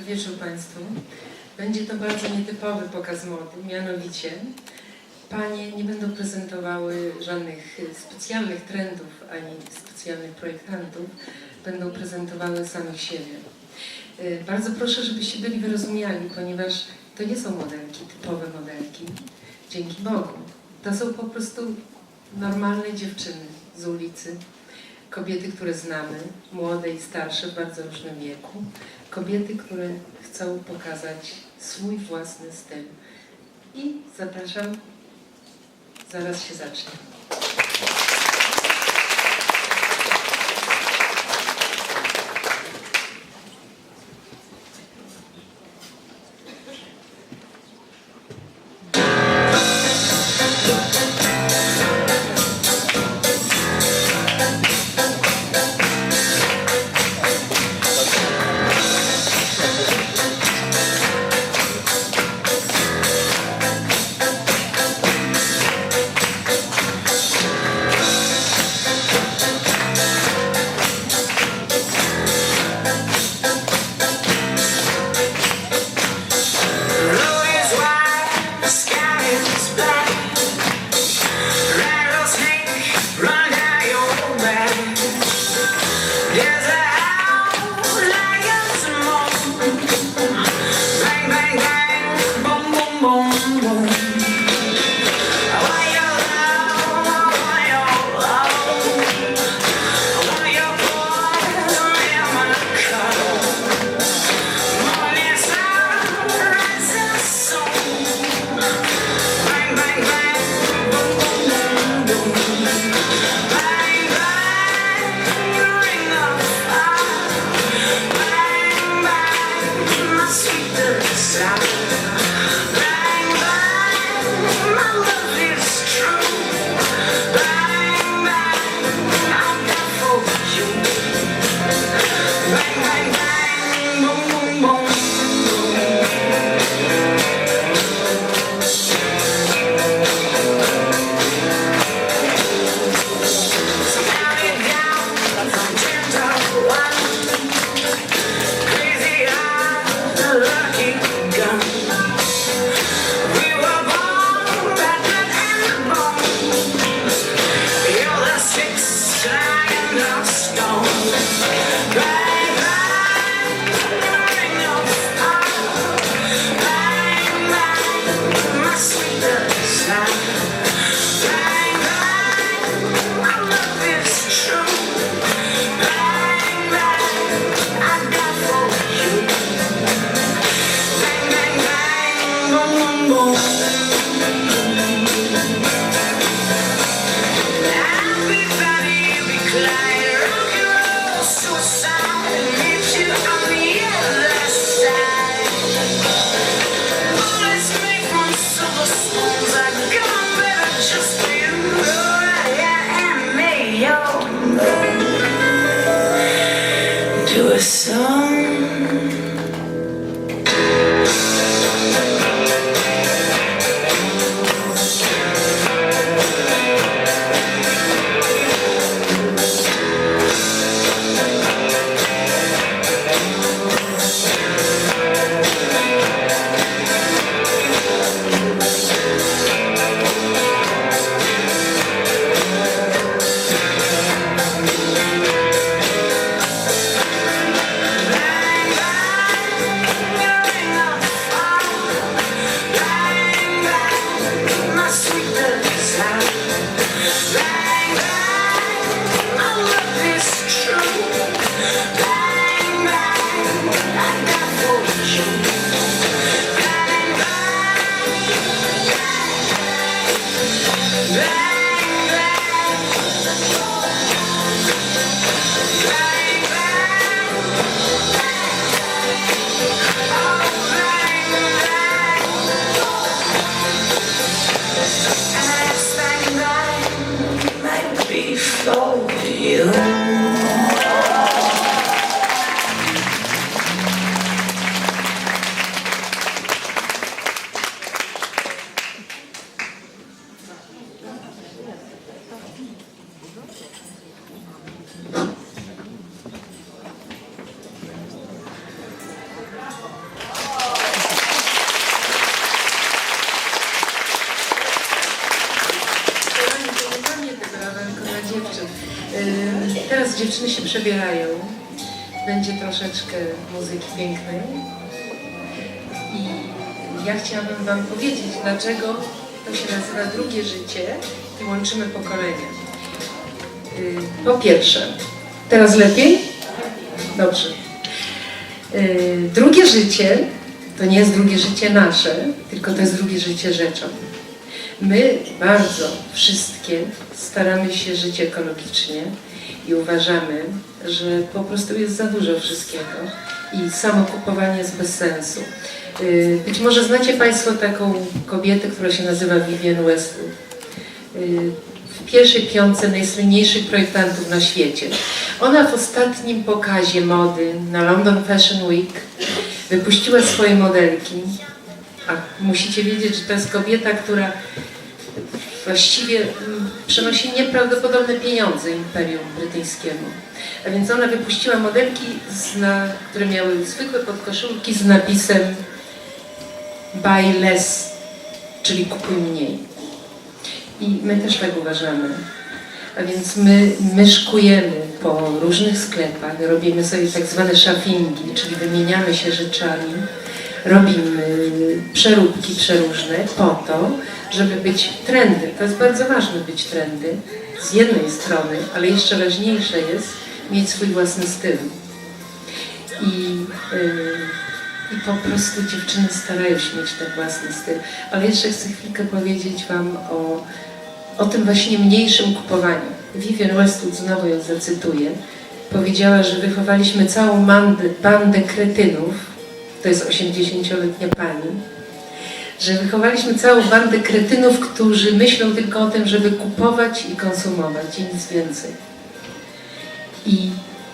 Dobry wieczór Państwu. Będzie to bardzo nietypowy pokaz mody, mianowicie Panie nie będą prezentowały żadnych specjalnych trendów ani specjalnych projektantów, będą prezentowały samych siebie. Y, bardzo proszę, żebyście byli wyrozumiali, ponieważ to nie są modelki, typowe modelki, dzięki Bogu. To są po prostu normalne dziewczyny z ulicy, kobiety, które znamy, młode i starsze w bardzo różnym wieku, kobiety, które chcą pokazać swój własny styl. I zapraszam, zaraz się zacznie. you. Ja chciałabym Wam powiedzieć, dlaczego to się nazywa drugie życie i łączymy pokolenia. Y, Po pierwsze, teraz lepiej? Dobrze. Y, Drugie życie to nie jest drugie życie nasze, tylko to jest drugie życie rzeczą. My bardzo wszystkie staramy się żyć ekologicznie i uważamy, że po prostu jest za dużo wszystkiego i samo kupowanie jest bez sensu. Y, Być może znacie Państwo taką kobietę, która się nazywa Vivienne Westwood. Y, W pierwszej piątce najsłynniejszych projektantów na świecie. Ona w ostatnim pokazie mody na London Fashion Week wypuściła swoje modelki. A musicie wiedzieć, że to jest kobieta, która właściwie mm, przynosi nieprawdopodobne pieniądze Imperium Brytyjskiemu. A więc ona wypuściła modelki, na, które miały zwykłe podkoszulki z napisem buy less, czyli kupuj mniej. I my też tak uważamy. A więc my myszkujemy po różnych sklepach, robimy sobie tak zwane shoppingi, czyli wymieniamy się rzeczami, robimy przeróbki przeróżne po to, żeby być trendy. To jest bardzo ważne być trendy z jednej strony, ale jeszcze ważniejsze jest mieć swój własny styl. I, yy, I po prostu dziewczyny starają się mieć ten własny styl. Ale jeszcze chcę chwilkę powiedzieć Wam o, o tym właśnie mniejszym kupowaniu. Vivienne Westwood, znowu ją zacytuję, powiedziała, że wychowaliśmy całą bandę, bandę kretynów, to jest 80-letnia pani, że wychowaliśmy całą bandę kretynów, którzy myślą tylko o tym, żeby kupować i konsumować i nic więcej. I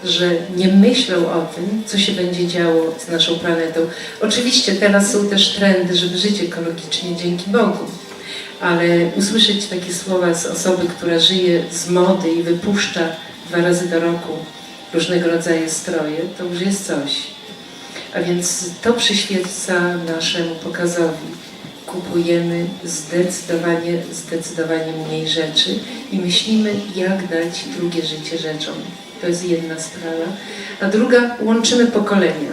że nie myślą o tym, co się będzie działo z naszą planetą. Oczywiście teraz są też trendy, żeby żyć ekologicznie, dzięki Bogu. Ale usłyszeć takie słowa z osoby, która żyje z mody i wypuszcza dwa razy do roku różnego rodzaju stroje, to już jest coś. A więc to przyświeca naszemu pokazowi. Kupujemy zdecydowanie, zdecydowanie mniej rzeczy i myślimy, jak dać drugie życie rzeczom. To jest jedna sprawa. A druga, łączymy pokolenia.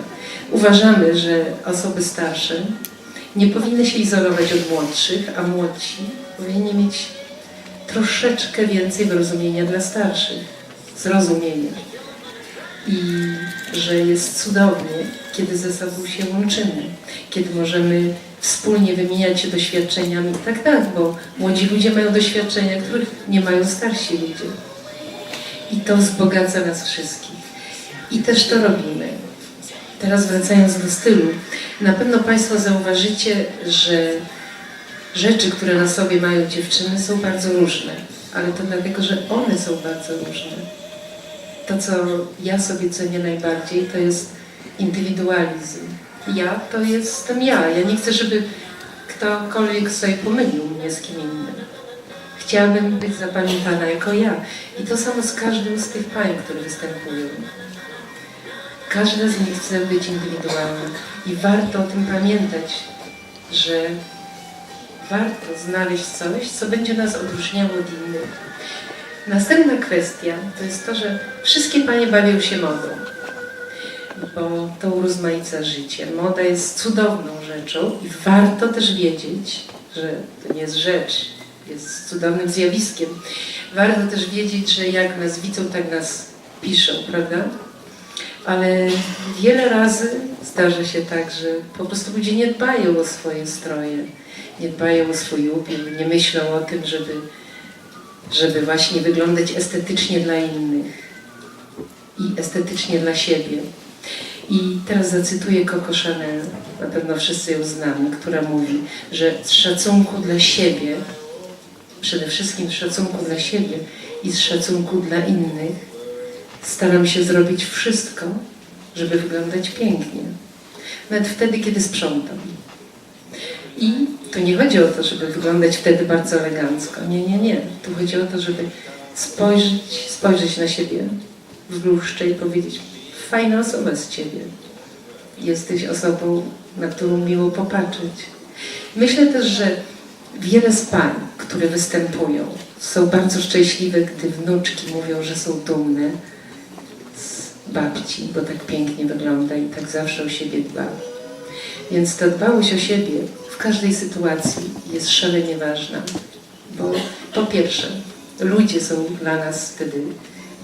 Uważamy, że osoby starsze nie powinny się izolować od młodszych, a młodsi powinni mieć troszeczkę więcej wyrozumienia dla starszych. Zrozumienia i że jest cudownie, kiedy ze sobą się łączymy, kiedy możemy wspólnie wymieniać się doświadczeniami. Tak, tak, bo młodzi ludzie mają doświadczenia, których nie mają starsi ludzie. I to wzbogaca nas wszystkich. I też to robimy. Teraz wracając do stylu, na pewno Państwo zauważycie, że rzeczy, które na sobie mają dziewczyny, są bardzo różne, ale to dlatego, że one są bardzo różne to, co ja sobie cenię najbardziej, to jest indywidualizm. Ja to jestem ja. Ja nie chcę, żeby ktokolwiek sobie pomylił mnie z kim innym. Chciałabym być zapamiętana jako ja. I to samo z każdym z tych pań, które występują. Każda z nich chce być indywidualna. I warto o tym pamiętać, że warto znaleźć coś, co będzie nas odróżniało od innych. Następna kwestia to jest to, że wszystkie panie bawią się modą, bo to urozmaica życie. Moda jest cudowną rzeczą i warto też wiedzieć, że to nie jest rzecz, jest cudownym zjawiskiem. Warto też wiedzieć, że jak nas widzą, tak nas piszą, prawda? Ale wiele razy zdarza się tak, że po prostu ludzie nie dbają o swoje stroje, nie dbają o swój ubiór, nie myślą o tym, żeby żeby właśnie wyglądać estetycznie dla innych i estetycznie dla siebie. I teraz zacytuję Coco Chanel, na pewno wszyscy ją znamy, która mówi, że z szacunku dla siebie, przede wszystkim z szacunku dla siebie i z szacunku dla innych, staram się zrobić wszystko, żeby wyglądać pięknie. Nawet wtedy, kiedy sprzątam. I to nie chodzi o to, żeby wyglądać wtedy bardzo elegancko. Nie, nie, nie. Tu chodzi o to, żeby spojrzeć, spojrzeć na siebie w lustrze i powiedzieć fajna osoba z ciebie. Jesteś osobą, na którą miło popatrzeć. Myślę też, że Wiele z pań, które występują, są bardzo szczęśliwe, gdy wnuczki mówią, że są dumne z babci, bo tak pięknie wygląda i tak zawsze o siebie dba. Więc ta dbałość o siebie w każdej sytuacji jest szalenie ważna, bo po pierwsze, ludzie są dla nas wtedy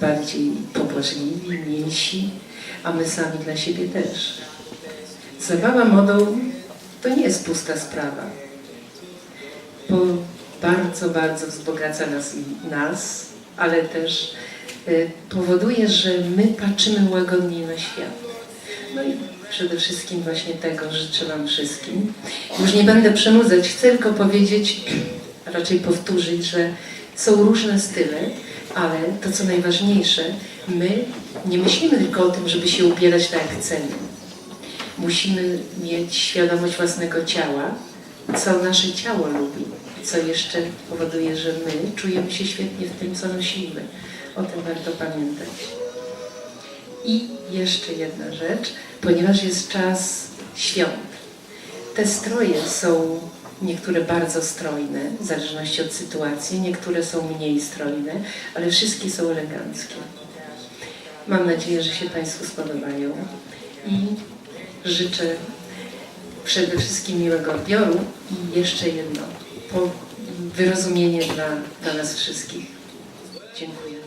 bardziej pobłażliwi, milsi, a my sami dla siebie też. Zabawa modą to nie jest pusta sprawa, bo bardzo, bardzo wzbogaca nas i nas, ale też y, powoduje, że my patrzymy łagodniej na świat. No i przede wszystkim właśnie tego życzę Wam wszystkim. Już nie będę przenudzać, chcę tylko powiedzieć, raczej powtórzyć, że są różne style, ale to co najważniejsze, my nie myślimy tylko o tym, żeby się ubierać tak jak. Musimy mieć świadomość własnego ciała, co nasze ciało lubi, co jeszcze powoduje, że my czujemy się świetnie w tym, co nosimy. O tym warto pamiętać. I jeszcze jedna rzecz, ponieważ jest czas świąt. Te stroje są niektóre bardzo strojne, w zależności od sytuacji, niektóre są mniej strojne, ale wszystkie są eleganckie. Mam nadzieję, że się Państwu spodobają i życzę przede wszystkim miłego odbioru i jeszcze jedno, wyrozumienie dla, dla nas wszystkich. Dziękuję.